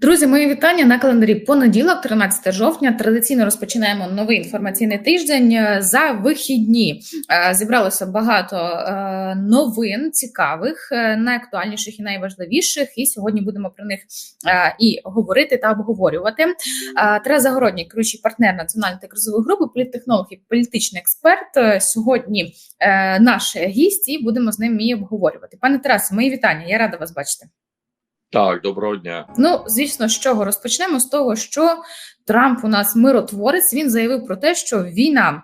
Друзі, мої вітання на календарі понеділок, 13 жовтня. Традиційно розпочинаємо новий інформаційний тиждень. За вихідні е, зібралося багато е, новин цікавих, е, найактуальніших і найважливіших. І сьогодні будемо про них і говорити та обговорювати. Тарас Загородній, керуючий партнер національної та кризової групи, політтехнолог і політичний експерт. Сьогодні наш гість і будемо з ним і обговорювати. Пане Тарасе, мої вітання. Я рада вас бачити. Так, доброго дня. Ну, звісно, з чого розпочнемо з того, що Трамп у нас миротворець. Він заявив про те, що війна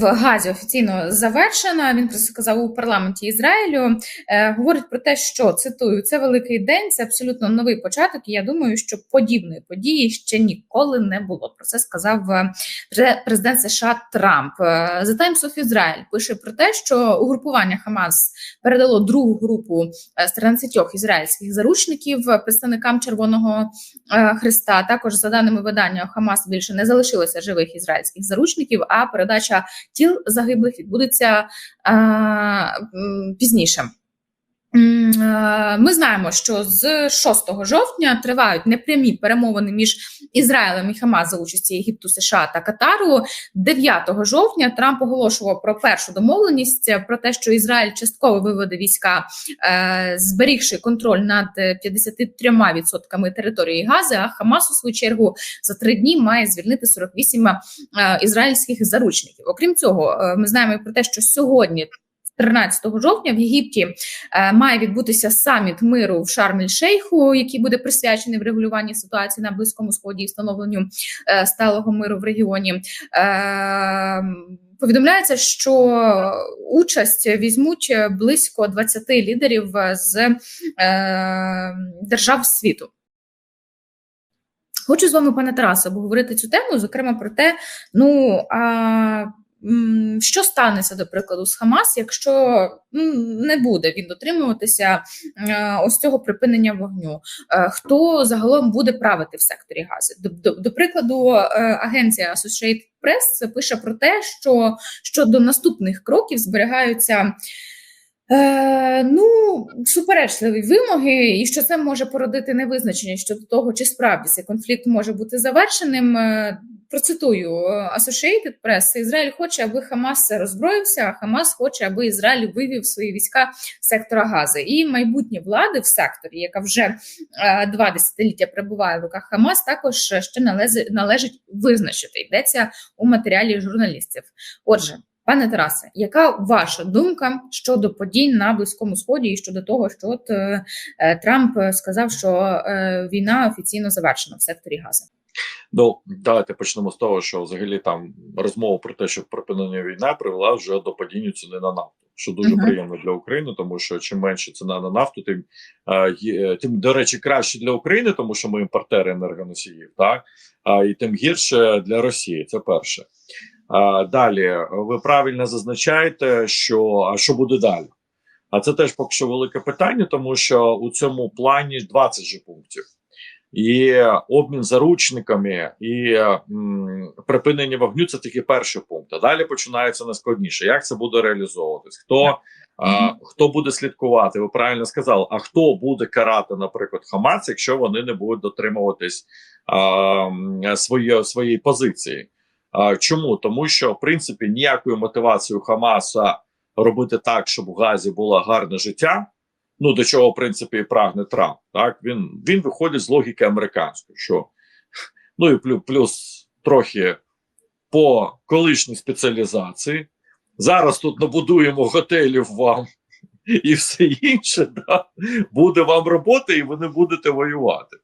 в Газі офіційно завершена. Він про це сказав у парламенті Ізраїлю. Е, говорить про те, що цитую це великий день, це абсолютно новий початок. І я думаю, що подібної події ще ніколи не було. Про це сказав е, президент США Трамп. The Times of Israel пише про те, що угрупування Хамас передало другу групу з 13 ізраїльських заручників представникам Червоного Христа. Також за даними видання Хамас більше не залишилося живих ізраїльських ізраїльських заручників, а передача тіл загиблих відбудеться а, пізніше. Е, ми знаємо, що з 6 жовтня тривають непрямі перемовини між Ізраїлем і Хамас за участі Єгипту, США та Катару. 9 жовтня Трамп оголошував про першу домовленість про те, що Ізраїль частково виведе війська, е, зберігши контроль над 53% території Гази. А Хамас у свою чергу за три дні має звільнити 48 е, ізраїльських заручників. Окрім цього, ми знаємо про те, що сьогодні. 13 жовтня в Єгипті е, має відбутися саміт миру в Шарм-ель-Шейху, який буде присвячений врегулюванні ситуації на близькому сході і встановленню е, сталого миру в регіоні. Е, повідомляється, що участь візьмуть близько 20 лідерів з держав світу. Хочу з вами, пане Тарасе, обговорити цю тему, зокрема про те, ну а що станеться, до прикладу, з Хамас, якщо не буде він дотримуватися е, ось цього припинення вогню? Е, хто загалом буде правити в секторі гази? До прикладу, е, агенція Associated Press пише про те, що щодо наступних кроків зберігаються. Е, Ну, суперечливі вимоги, і що це може породити невизначення щодо того, чи справді цей конфлікт може бути завершеним. Процитую Associated Press, Ізраїль хоче, аби Хамас роззброївся, а Хамас хоче, аби Ізраїль вивів свої війська з сектора Гази. І майбутнє влади в секторі, яка вже е, два десятиліття перебуває в руках Хамас, також ще належить визначити. Йдеться у матеріалі журналістів. Отже. Пане Тарасе, яка ваша думка щодо подій на близькому сході і щодо того, що от е, е Трамп сказав, що е, війна офіційно завершена в секторі Гази? Ну давайте почнемо з того, що взагалі там розмова про те, що припинення війни привела вже до падіння ціни на нафту, що дуже uh -huh. приємно для України, тому що чим менше ціна на нафту, тим е, тим до речі, краще для України, тому що ми імпортери енергоносіїв, так а і тим гірше для Росії. Це перше. Далі ви правильно зазначаєте, що а що буде далі? А це теж поки що велике питання, тому що у цьому плані 20 же пунктів і обмін заручниками і м, припинення вогню це тільки перший пункт. А далі починається найскладніше. Як це буде реалізовуватись? Хто а, хто буде слідкувати? Ви правильно сказали, а хто буде карати, наприклад, Хамас, якщо вони не будуть дотримуватись а, свої, своєї позиції? Чому тому, що в принципі ніякою мотивацією Хамаса робити так, щоб у Газі було гарне життя ну до чого в принципі і прагне Трамп. Так він він виходить з логіки американської, що ну і плюс, плюс трохи по колишній спеціалізації. Зараз тут набудуємо готелів вам і все інше. Да? Буде вам робота, і ви не будете воювати.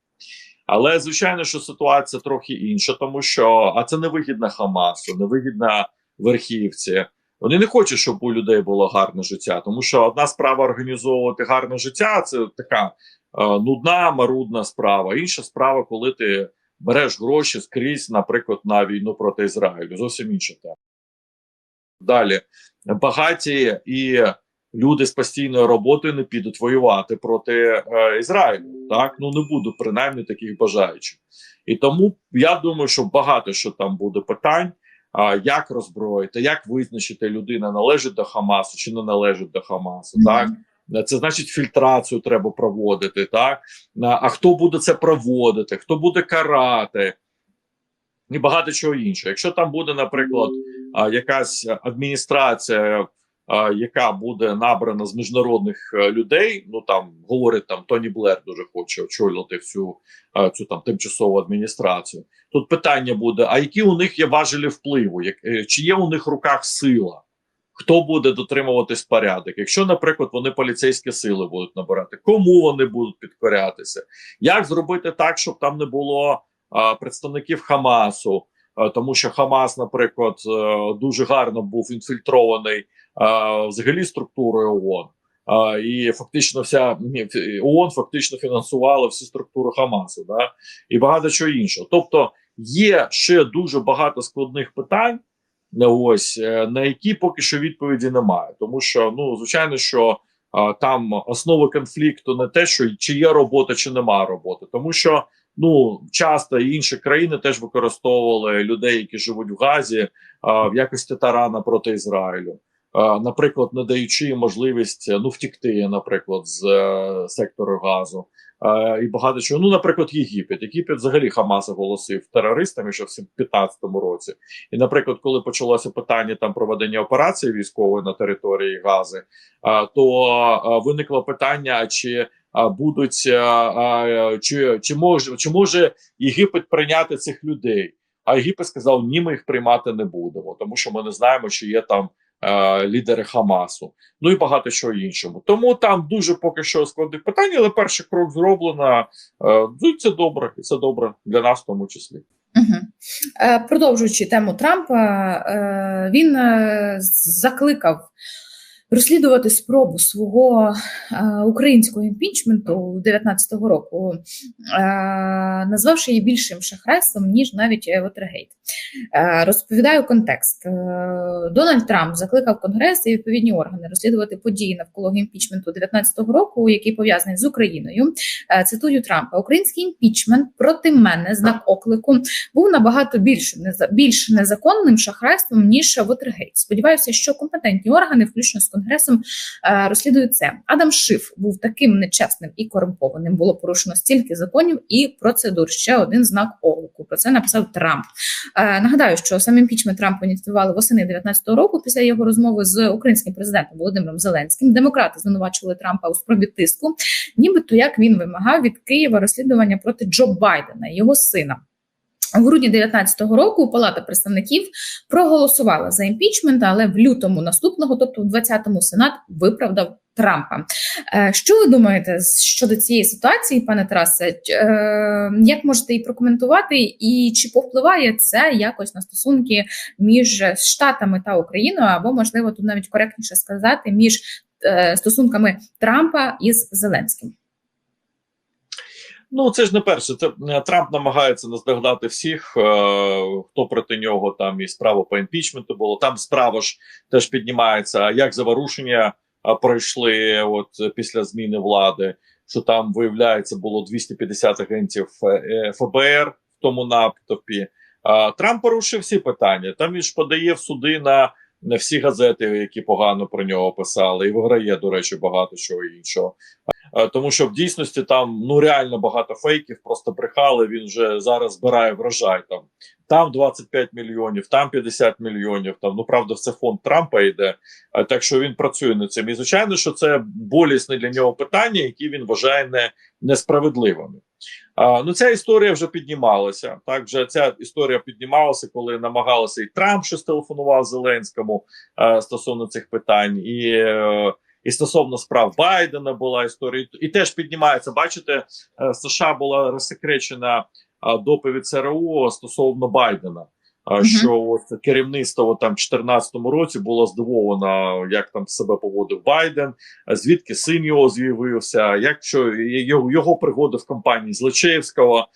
Але звичайно, що ситуація трохи інша, тому що а це невигідна Хамасу, невигідна верхівці. Вони не хочуть, щоб у людей було гарне життя, тому що одна справа організовувати гарне життя це така е, нудна, марудна справа. Інша справа, коли ти береш гроші скрізь, наприклад, на війну проти Ізраїлю. Зовсім інша тема. Далі багаті і люди з постійною роботою не підуть воювати проти е, Ізраїлю. Так ну не буду принаймні таких бажаючих. І тому я думаю, що багато що там буде питань як роззброїти, як визначити людина належить до Хамасу чи не належить до Хамасу, mm -hmm. так Це значить фільтрацію треба проводити. Так а хто буде це проводити, хто буде карати і багато чого іншого. Якщо там буде, наприклад, якась адміністрація, яка буде набрана з міжнародних е, людей, ну там говорить там Тоні Блер дуже хоче очолювати всю цю там тимчасову адміністрацію. Тут питання буде: а які у них є важелі впливу? Як е, чи є у них руках сила? Хто буде дотримуватись порядок? Якщо, наприклад, вони поліцейські сили будуть набирати, кому вони будуть підкорятися? Як зробити так, щоб там не було а, представників Хамасу? А, тому що Хамас, наприклад, а, дуже гарно був інфільтрований взагалі структурою ООН. І фактично вся ООН фактично фінансувала всі структури Хамасу, да? і багато чого іншого. Тобто є ще дуже багато складних питань. Ось е, на які поки що відповіді немає, тому що ну звичайно, що а, там основа конфлікту не те, що чи є робота, чи немає роботи, тому що ну часто інші країни теж використовували людей, які живуть в Газі, а, в якості тарана проти Ізраїлю. Наприклад, не даючи можливість ну втікти, наприклад, з е, сектору газу, і багато чого. Ну, наприклад, Єгипет. Єгипет взагалі Хамас оголосив терористами ще в 2015 році. І, наприклад, коли почалося питання там проведення операції військової на території Гази, то виникло питання, чи будуть чи, чи може чи може Єгипет прийняти цих людей? А Єгипет сказав: ні, ми їх приймати не будемо, тому що ми не знаємо, чи є там е, лідери Хамасу, ну і багато чого іншого. Тому там дуже поки що складні питання, але перший крок зроблено. Е, ну, це добре, і це добре для нас в тому числі. Угу. Продовжуючи тему Трампа, е, він закликав розслідувати спробу свого е, українського імпічменту 19-го року, е, назвавши її більшим шахрайством, ніж навіть Вотергейт. Розповідаю контекст. Е, Дональд Трамп закликав Конгрес і відповідні органи розслідувати події навколо імпічменту 19-го року, який пов'язаний з Україною. Цитую Трампа: Український імпічмент проти мене знак оклику був набагато більш, більш незаконним шахрайством ніж Вотергейт. Сподіваюся, що компетентні органи, включно з Конгресом, розслідують це. Адам Шиф був таким нечесним і корумпованим. Було порушено стільки законів і процедур. Ще один знак оклику. Про це написав Трамп. Е, нагадаю, що сам імпічмент Трампа ініціювали восени 19-го року після його розмови з українським президентом Володимиром Зеленським. Демократи звинувачували Трампа у спробі тиску, нібито як він вимагав від Києва розслідування проти Джо Байдена, його сина. У грудні 19-го року Палата представників проголосувала за імпічмент, але в лютому наступного, тобто в 20-му сенат, виправдав Трампа. Е, що ви думаєте щодо цієї ситуації, пане Тарасе? Е, як можете її прокоментувати, і чи повпливає це якось на стосунки між Штатами та Україною, або можливо тут навіть коректніше сказати між е, стосунками Трампа із Зеленським? Ну, це ж не перше. Це Трамп намагається наздогнати всіх, е, хто проти нього там і справа по імпічменту було. Там справа ж теж піднімається. Як заворушення пройшли от після зміни влади, що там виявляється було 250 агентів е, ФБР в тому натовпі. Трамп порушив всі питання. Там він ж подає в суди на не всі газети, які погано про нього писали, і виграє, до речі, багато чого іншого. Тому що в дійсності там ну реально багато фейків, просто брехали. Він вже зараз збирає врожай там. Там 25 мільйонів, там 50 мільйонів. Там ну правда, це фонд Трампа йде. Так що він працює над цим. І звичайно, що це болісне для нього питання, які він вважає не несправедливими. А, Ну, ця історія вже піднімалася. Так, вже ця історія піднімалася, коли намагалися і Трамп щось телефонував Зеленському а, стосовно цих питань, і е, і стосовно справ Байдена була історія, і теж піднімається. Бачите, е, США була розсекречена доповідь ЦРУ стосовно Байдена. Що от керівництво там в 2014 році було здивовано, як там себе поводив Байден, звідки син його з'явився, як що його його пригоди в компанії Злочевського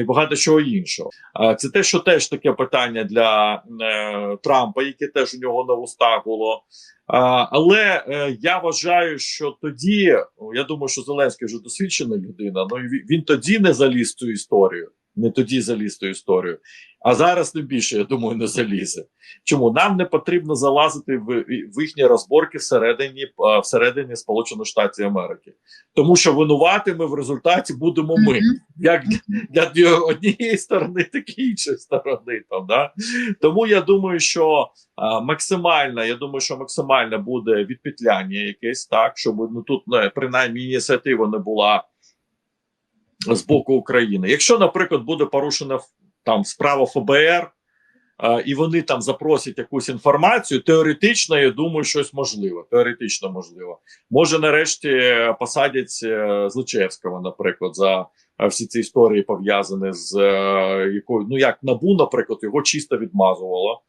і багато чого іншого. Це те, що теж таке питання для е, Трампа, яке теж у нього на устах було. Але е, я вважаю, що тоді я думаю, що Зеленський вже досвідчена людина. Ну він тоді не заліз цю історію не тоді заліз ту історію. А зараз тим більше, я думаю, не залізе. Чому нам не потрібно залазити в, в їхні розборки всередині всередині Сполучених Штатів Америки, тому що винуватими в результаті будемо ми, як для, для однієї сторони, так і іншої сторони. Там, да? Тому я думаю, що а, максимально, я думаю, що максимально буде відпетляння якесь так, щоб ну тут не принаймні ініціатива не була з боку України. Якщо, наприклад, буде порушена там справа ФБР, а, і вони там запросять якусь інформацію, теоретично, я думаю, щось можливе. Теоретично можливо. Може, нарешті посадять е, Злочевського, наприклад, за е, всі ці історії пов'язані з е, якою, ну як набу, наприклад, його чисто відмазувало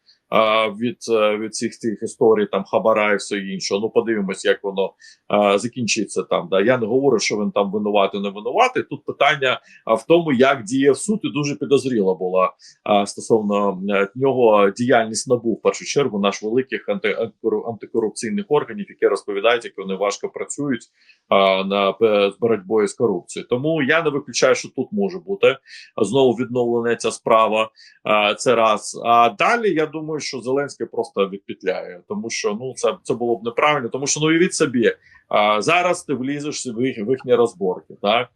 від е, від цих цих історій там хабара і все інше. Ну подивимось, як воно а, закінчиться там. Да я не говорю, що він там винуватий, не винуватий. Тут питання в тому, як діяв суд, і дуже підозріла була а, стосовно нього діяльність набув в першу чергу наш великих анти, антикорупційних органів, які розповідають, як вони важко працюють а, на з боротьбою з корупцією. Тому я не виключаю, що тут може бути знову відновлена ця справа. А, це раз. А далі я думаю думаю, що Зеленський просто відпетляє, тому що ну це це було б неправильно, тому що ну уявіть собі, а, зараз ти влізеш в їх, в їхні розборки. Так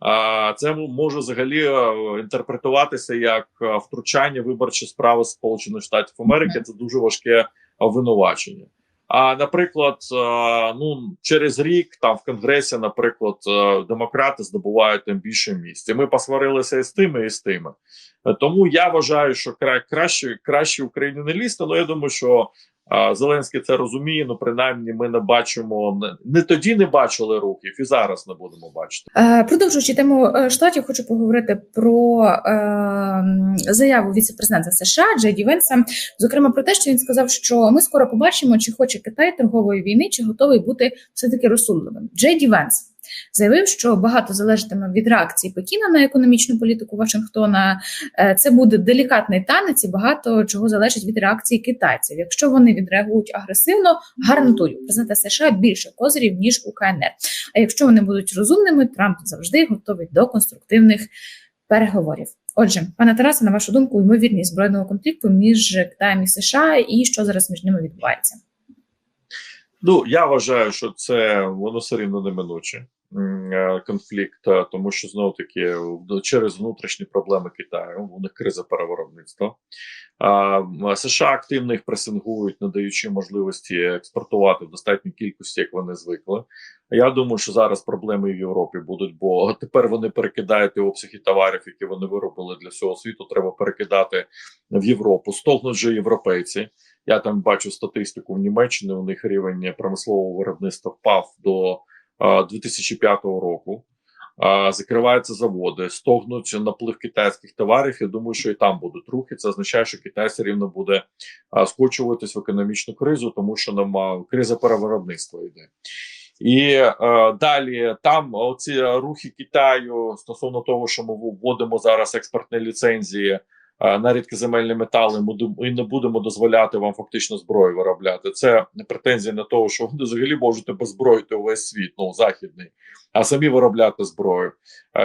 а це може взагалі інтерпретуватися як втручання виборчі справи Сполучених Штатів Америки. Це дуже важке обвинувачення. А наприклад, ну через рік там в конгресі, наприклад, демократи здобувають там більше місць. І Ми посварилися і з тими, і з тими. Тому я вважаю, що краще краще Україні не лізти, але я думаю, що Зеленський це розуміє. Ну принаймні, ми не бачимо не тоді не бачили рухів, і зараз не будемо бачити. Е, продовжуючи тему е, штатів, хочу поговорити про е, заяву віце-президента США Джей Венса, зокрема про те, що він сказав, що ми скоро побачимо, чи хоче Китай торгової війни, чи готовий бути все таки розсудливим. Джей Венс заявив, що багато залежатиме від реакції Пекіна на економічну політику Вашингтона. Е, це буде делікатний танець і багато чого залежить від реакції китайців. Якщо вони відреагують агресивно, гарантую президента США більше козирів ніж у КНР. А якщо вони будуть розумними, Трамп завжди готовий до конструктивних переговорів. Отже, пане Тарасе, на вашу думку, ймовірність збройного конфлікту між Китаєм і США і що зараз між ними відбувається? Ну я вважаю, що це воно все рівно неминуче. Е, конфлікт, е, тому що знову таки через внутрішні проблеми Китаю у них криза перевиробництва. США активно їх пресингують, надаючи можливості експортувати в достатній кількості, як вони звикли. Я думаю, що зараз проблеми в Європі будуть, бо тепер вони перекидають обсяги товарів, які вони виробили для всього світу. Треба перекидати в Європу. Стогнуть же європейці. Я там бачу статистику в Німеччині. У них рівень промислового виробництва впав до 2005 року. Закриваються заводи, стогнуть наплив китайських товарів. Я думаю, що і там будуть рухи. Це означає, що Китай все рівно буде скочуватись в економічну кризу, тому що нам криза перевиробництва йде. І е, далі там оці рухи Китаю стосовно того, що ми вводимо зараз експортні ліцензії на рідкоземельні метали і не будемо дозволяти вам фактично зброю виробляти. Це претензія на того, що ви взагалі можете беззброїти увесь світ, ну західний, а самі виробляти зброю.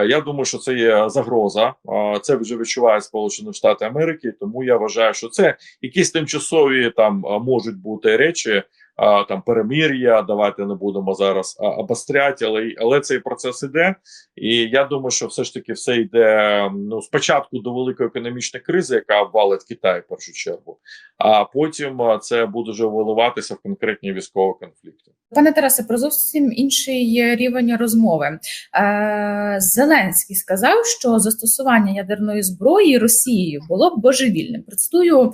Я думаю, що це є загроза. Це вже відчуває Сполучені Штати Америки. Тому я вважаю, що це якісь тимчасові там можуть бути речі там перемир'я. Давайте не будемо зараз обостряти, але але цей процес іде. І я думаю, що все ж таки все йде ну спочатку до великої економічної кризи, яка обвалить Китай в першу чергу, а потім це буде вже виливатися в конкретні військові конфлікти. Пане Тарасе, про зовсім інший рівень розмови. Е, Зеленський сказав, що застосування ядерної зброї Росією було б божевільним. Процитую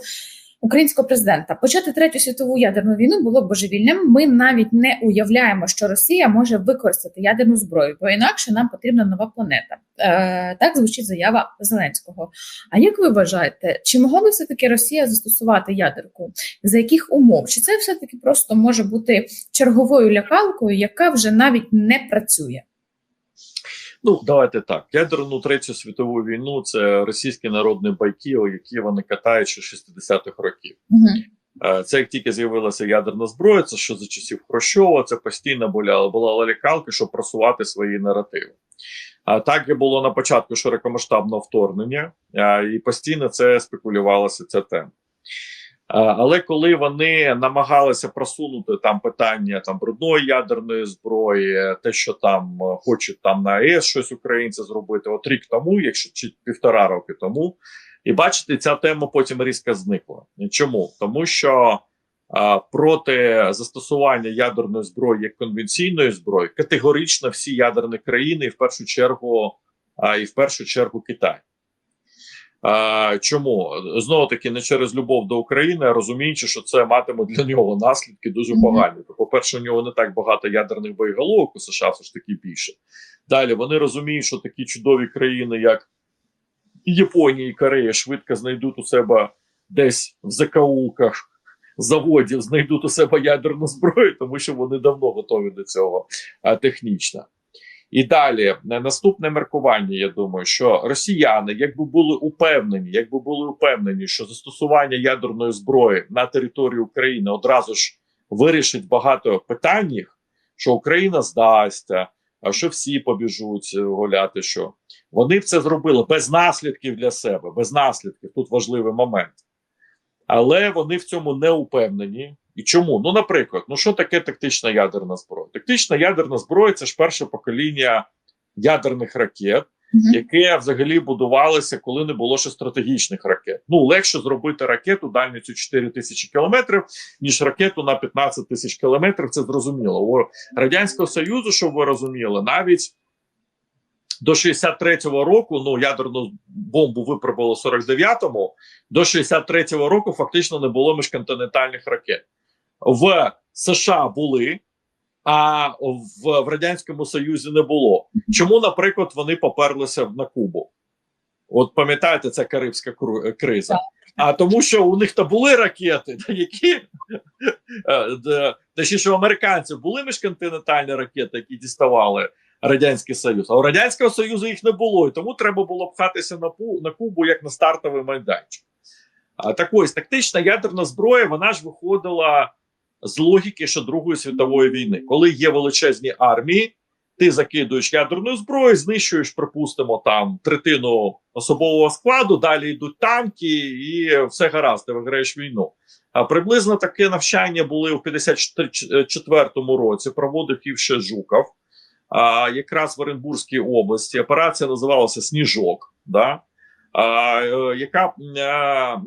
українського президента. Почати третю світову ядерну війну було б божевільним. Ми навіть не уявляємо, що Росія може використати ядерну зброю, бо інакше нам потрібна нова планета. Е, Так звучить заява Зеленського. А як ви вважаєте, чи могла би все таки Росія застосувати ядерку? За яких умов? Чи це все таки просто може бути черговою лякалкою, яка вже навіть не працює? Ну, давайте так. Ядерну третю світову війну це російські народні байки, які вони катають ще 60-х років. Угу. Це як тільки з'явилася ядерна зброя, це що за часів Хрущова, це постійно була була лалікалка, щоб просувати свої наративи. А так і було на початку широкомасштабного вторгнення, і постійно це спекулювалося ця тема. Але коли вони намагалися просунути там питання там брудної ядерної зброї, те, що там е, хочуть там на АЕС щось українці зробити, от рік тому, якщо чи півтора роки тому, і бачите, ця тема потім різко зникла. Чому? Тому що а, проти застосування ядерної зброї як конвенційної зброї категорично всі ядерні країни, і в першу чергу, а, і в першу чергу Китай. А, Чому знову таки не через любов до України, а розуміючи, що це матиме для нього наслідки дуже погані. То, по-перше, у нього не так багато ядерних боєголовок у США, все ж таки більше. Далі вони розуміють, що такі чудові країни, як Японія і Корея, швидко знайдуть у себе десь в закаулках заводів, знайдуть у себе ядерну зброю, тому що вони давно готові до цього а, технічно. І далі наступне маркування. Я думаю, що росіяни, якби були упевнені, якби були упевнені, що застосування ядерної зброї на території України одразу ж вирішить багато питань, що Україна здасться, а що всі побіжуть е, гуляти. Що вони б це зробили без наслідків для себе, без наслідків. Тут важливий момент. Але вони в цьому не упевнені. І чому? Ну, наприклад, ну що таке тактична ядерна зброя? Тактична ядерна зброя це ж перше покоління ядерних ракет, Мгм. яке взагалі будувалося, коли не було ще стратегічних ракет. Ну легше зробити ракету дальністю 4 тисячі кілометрів, ніж ракету на 15 тисяч кілометрів. Це зрозуміло. У радянського союзу, щоб ви розуміли, навіть до 63-го року, ну ядерну бомбу випробували в 49-му, до 63-го року фактично не було міжконтинентальних ракет. В США були, а в, в Радянському Союзі не було. Чому, наприклад, вони поперлися на Кубу? От пам'ятаєте, це Карибська е, криза. А тому, що у них то були ракети, які е, точніше, у американців були міжконтинентальні ракети, які діставали Радянський Союз. А у Радянського Союзу їх не було, і тому треба було пхатися на, на Кубу як на стартовий майданчик. А так ось тактична ядерна зброя, вона ж виходила з логіки ще Другої світової війни, коли є величезні армії, ти закидуєш ядерну зброю, знищуєш, припустимо, там третину особового складу, далі йдуть танки, і все гаразд, ти виграєш війну. А приблизно таке навчання були у 54-му році. Проводив ще Жуков, а, якраз в Оренбурзькій області. Операція називалася Сніжок. Да? Е, яка е,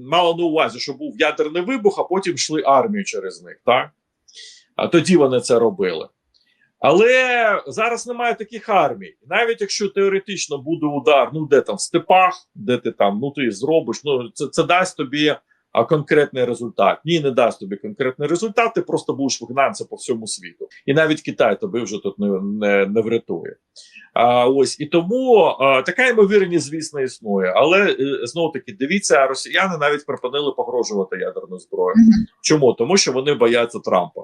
мала на увазі, що був ядерний вибух, а потім йшли армію через них. Так? А тоді вони це робили. Але зараз немає таких армій. Навіть якщо теоретично буде удар, ну де там в степах, де ти там, ну ти зробиш, ну це, це дасть тобі а, конкретний результат. Ні, не дасть тобі конкретний результат, ти просто будеш вигнатися по всьому світу. І навіть Китай тобі вже тут не, не, не врятує. А, ось і тому а, така ймовірність, звісно, існує. Але е, знову таки дивіться, росіяни навіть припинили погрожувати ядерною зброєю. Чому? Тому що вони бояться Трампа.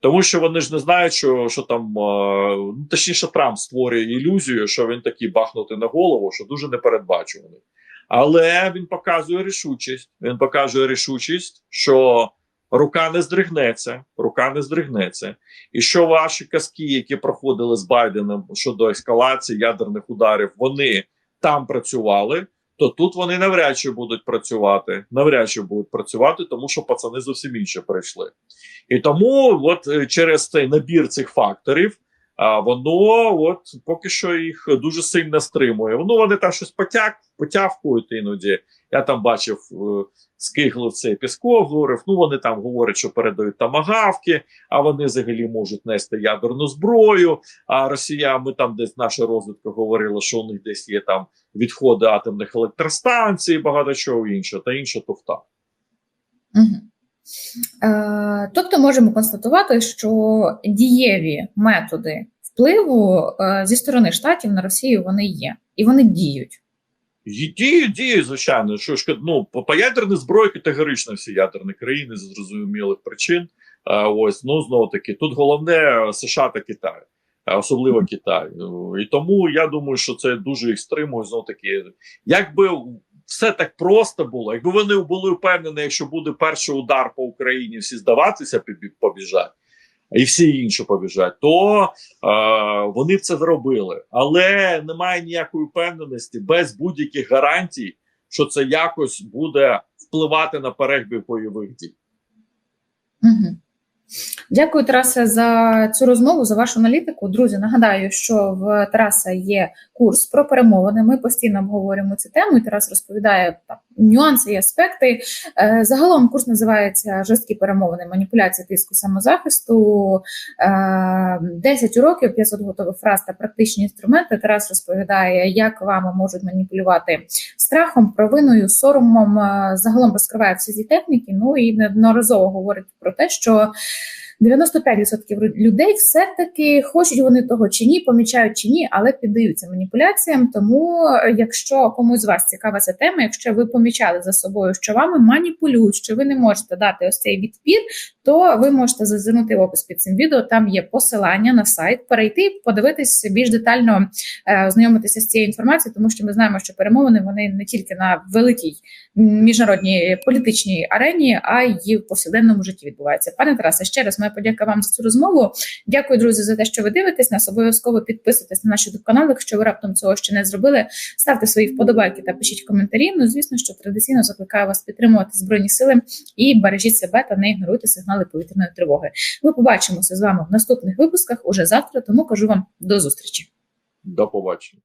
Тому що вони ж не знають, що, що там ну, точніше, Трамп створює ілюзію, що він такий бахнутий на голову, що дуже непередбачуваний. Але він показує рішучість. Він показує рішучість, що рука не здригнеться, рука не здригнеться. І що ваші казки, які проходили з Байденом щодо ескалації ядерних ударів, вони там працювали. То тут вони навряд чи будуть працювати, навряд чи будуть працювати, тому що пацани зовсім інше прийшли. І тому, от е, через цей набір цих факторів, а воно от поки що їх дуже сильно стримує. Ну вони там щось потяг, потявкують іноді. Я там бачив е, скиглив цей Пісков, говорив. Ну вони там говорять, що передають тамагавки, а вони взагалі можуть нести ядерну зброю. А Росія, ми там десь наша розвідка говорила, що у них десь є там відходи атомних електростанцій, багато чого іншого, та інша туфта. Мгм. Е, Тобто можемо констатувати, що дієві методи впливу е, зі сторони штатів на Росію вони є і вони діють. І Діють, діють, звичайно. Що ж ну по, ядерній зброї категорично всі ядерні країни з зрозумілих причин. Ось ну знову таки, тут головне США та Китай, особливо Китай. І тому я думаю, що це дуже їх стримує. Знову таки, якби все так просто було, якби вони були впевнені, якщо буде перший удар по Україні, всі здаватися побі- побіжать. і всі інші побіжать, то е, вони це зробили. Але немає ніякої впевненості без будь-яких гарантій, що це якось буде впливати на перебіг бойових дій. Угу. Дякую, Тарасе, за цю розмову, за вашу аналітику. Друзі, нагадаю, що в Тараса є курс про перемовини. Ми постійно обговорюємо цю тему, і Тарас розповідає так, нюанси і аспекти. Е, Загалом курс називається Жорсткі перемовини, маніпуляція тиску самозахисту. Е, 10 уроків, 500 готових фраз та практичні інструменти. Тарас розповідає, як вами можуть маніпулювати страхом, провиною, соромом. Е, Загалом розкриває всі ці техніки. Ну і неодноразово говорить про те, що 95% людей все-таки хочуть вони того чи ні, помічають чи ні, але піддаються маніпуляціям. Тому, е, якщо комусь з вас цікава ця тема, якщо ви помічали за собою, що вами маніпулюють, що ви не можете дати ось цей відпір, то ви можете зазирнути в опис під цим відео. Там є посилання на сайт, перейти, подивитись більш детально, е, ознайомитися з цією інформацією, тому що ми знаємо, що перемовини вони не тільки на великій міжнародній політичній арені, а й в повсякденному житті відбуваються. Пане Тарасе, ще раз моя подяка вам за цю розмову. Дякую, друзі, за те, що ви дивитесь. Нас обов'язково підписуйтесь на наш youtube канал. Якщо ви раптом цього ще не зробили, ставте свої вподобайки та пишіть коментарі. Ну, звісно, що традиційно закликаю вас підтримувати збройні сили і бережіть себе та не ігноруйте сигнали повітряної тривоги. Ми побачимося з вами в наступних випусках уже завтра. Тому кажу вам до зустрічі. До побачення.